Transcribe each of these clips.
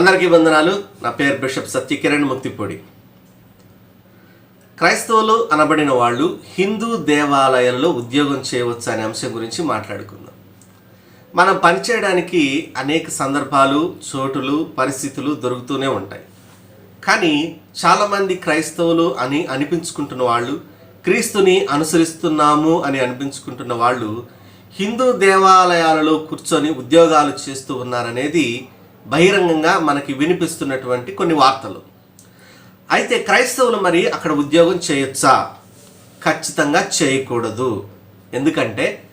అందరికీ వందనాలు. నా పేరు బిషప్ సత్యకిరణ్ ముక్తిపొడి. క్రైస్తవులు అనబడిన వాళ్ళు హిందూ దేవాలయాలలో ఉద్యోగం చేయవచ్చు అనే అంశం గురించి మాట్లాడుకుందాం. మనం పనిచేయడానికి అనేక సందర్భాలు చోటులు పరిస్థితులు దొరుకుతూనే ఉంటాయి. కానీ చాలామంది క్రైస్తవులు అని అనిపించుకుంటున్న వాళ్ళు క్రీస్తుని అనుసరిస్తున్నాము అని అనిపించుకుంటున్న వాళ్ళు హిందూ దేవాలయాలలో కూర్చొని ఉద్యోగాలు చేస్తూ ఉన్నారనేది బహిరంగంగా మనకి వినిపిస్తున్నటువంటి కొన్ని వార్తలు. అయితే క్రైస్తవులు మరి అక్కడ ఉద్యోగం చేయొచ్చా? ఖచ్చితంగా చేయకూడదు. ఎందుకంటే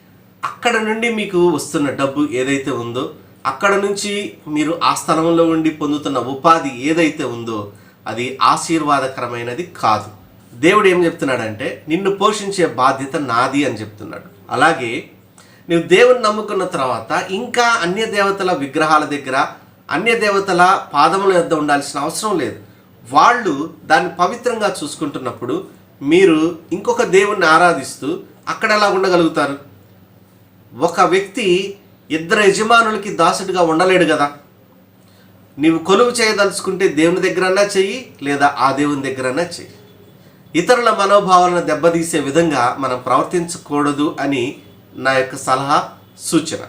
అక్కడ నుండి మీకు వస్తున్న డబ్బు ఏదైతే ఉందో అక్కడ నుంచి మీరు ఆ స్థలంలో ఉండి పొందుతున్న ఉపాధి ఏదైతే ఉందో అది ఆశీర్వాదకరమైనది కాదు. దేవుడు ఏం చెప్తున్నాడంటే నిన్ను పోషించే బాధ్యత నాది అని చెప్తున్నాడు. అలాగే నువ్వు దేవుని నమ్ముకున్న తర్వాత ఇంకా అన్య దేవతల విగ్రహాల దగ్గర అన్య దేవతల పాదముల యొద్ద ఉండాల్సిన అవసరం లేదు. వాళ్ళు దాన్ని పవిత్రంగా చూసుకుంటున్నప్పుడు మీరు ఇంకొక దేవుణ్ణి ఆరాధిస్తూ అక్కడ ఎలా ఉండగలుగుతారు? ఒక వ్యక్తి ఇద్దరు యజమానులకి దాసుడిగా ఉండలేడు కదా. నీవు కొలువు చేయదలుచుకుంటే దేవుని దగ్గరన్నా చెయ్యి లేదా ఆ దేవుని దగ్గరన్నా చెయ్యి. ఇతరుల మనోభావాలను దెబ్బతీసే విధంగా మనం ప్రవర్తించకూడదు అని నా యొక్క సలహా సూచన.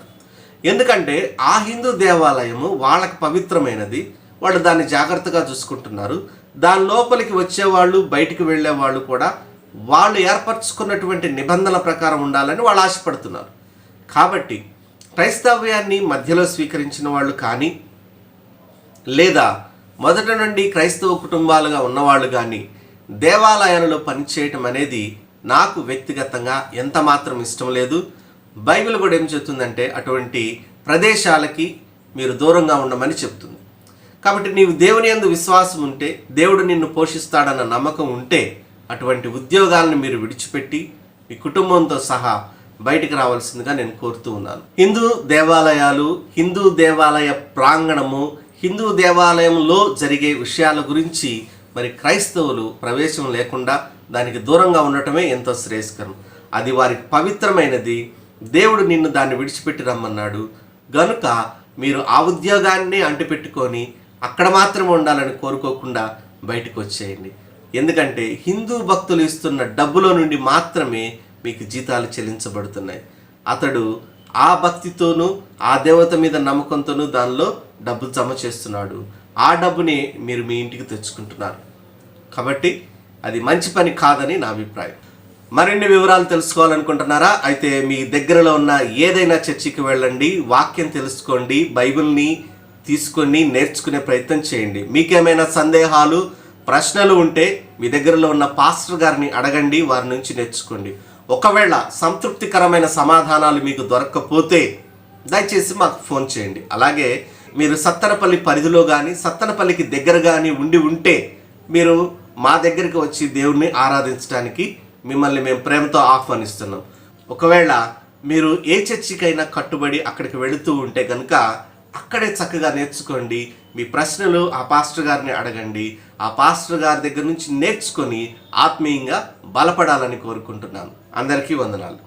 ఎందుకంటే ఆ హిందూ దేవాలయము వాళ్ళకి పవిత్రమైనది. వాళ్ళు దాన్ని జాగ్రత్తగా చూసుకుంటున్నారు. దాని లోపలికి వచ్చేవాళ్ళు బయటికి వెళ్ళే వాళ్ళు కూడా వాళ్ళు ఏర్పరచుకున్నటువంటి నిబంధనల ప్రకారం ఉండాలని వాళ్ళు ఆశపడుతున్నారు. కాబట్టి క్రైస్తవ్యాన్ని మధ్యలో స్వీకరించిన వాళ్ళు కానీ లేదా మొదట నుండి క్రైస్తవ కుటుంబాలుగా ఉన్నవాళ్ళు కానీ దేవాలయాలలో పనిచేయటం అనేది నాకు వ్యక్తిగతంగా ఎంత మాత్రం ఇష్టం లేదు. బైబిల్ కూడా ఏం చెప్తుందంటే అటువంటి ప్రదేశాలకి మీరు దూరంగా ఉండమని చెప్తుంది. కాబట్టి నీవు దేవుని ఎందు విశ్వాసం ఉంటే దేవుడు నిన్ను పోషిస్తాడన్న నమ్మకం ఉంటే అటువంటి ఉద్యోగాలను మీరు విడిచిపెట్టి మీ కుటుంబంతో సహా బయటికి రావాల్సిందిగా నేను కోరుతూ ఉన్నాను. హిందూ దేవాలయాలు హిందూ దేవాలయ ప్రాంగణము హిందూ దేవాలయంలో జరిగే విషయాల గురించి మరి క్రైస్తవులు ప్రవేశం లేకుండా దానికి దూరంగా ఉండటమే ఎంతో శ్రేయస్కరం. అది వారికి పవిత్రమైనది దేవుడు నిన్ను దాన్ని విడిచిపెట్టి రమ్మన్నాడు. గనుక మీరు ఆ ఉద్యోగాన్ని అంటిపెట్టుకొని అక్కడ మాత్రమే ఉండాలని కోరుకోకుండా బయటకు వచ్చేయండి. ఎందుకంటే హిందూ భక్తులు ఇస్తున్న డబ్బులో నుండి మాత్రమే మీకు జీతాలు చెల్లించబడుతున్నాయి. అతడు ఆ భక్తితోనూ ఆ దేవత మీద నమ్మకంతోనూ దానిలో డబ్బు జమ చేస్తున్నాడు. ఆ డబ్బుని మీరు మీ ఇంటికి తెచ్చుకుంటున్నారు. కాబట్టి అది మంచి పని కాదని నా అభిప్రాయం. మరిన్ని వివరాలు తెలుసుకోవాలనుకుంటున్నారా? అయితే మీ దగ్గరలో ఉన్న ఏదైనా చర్చికి వెళ్ళండి వాక్యం తెలుసుకోండి బైబిల్ని తీసుకొని నేర్చుకునే ప్రయత్నం చేయండి. మీకేమైనా సందేహాలు ప్రశ్నలు ఉంటే మీ దగ్గరలో ఉన్న పాస్టర్ గారిని అడగండి వారి నుంచి నేర్చుకోండి. ఒకవేళ సంతృప్తికరమైన సమాధానాలు మీకు దొరకకపోతే దయచేసి మాకు ఫోన్ చేయండి. అలాగే మీరు సత్తనపల్లి పరిధిలో కానీ సత్తనపల్లికి దగ్గర కానీ ఉండి ఉంటే మీరు మా దగ్గరికి వచ్చి దేవుణ్ణి ఆరాధించడానికి మిమ్మల్ని మేము ప్రేమతో ఆహ్వానిస్తున్నాం. ఒకవేళ మీరు ఏ చర్చికైనా కట్టుబడి అక్కడికి వెళుతూ ఉంటే కనుక అక్కడే చక్కగా నేర్చుకోండి. మీ ప్రశ్నలు ఆ పాస్టర్ గారిని అడగండి. ఆ పాస్టర్ గారి దగ్గర నుంచి నేర్చుకొని ఆత్మీయంగా బలపడాలని కోరుకుంటున్నాను. అందరికీ వందనాలు.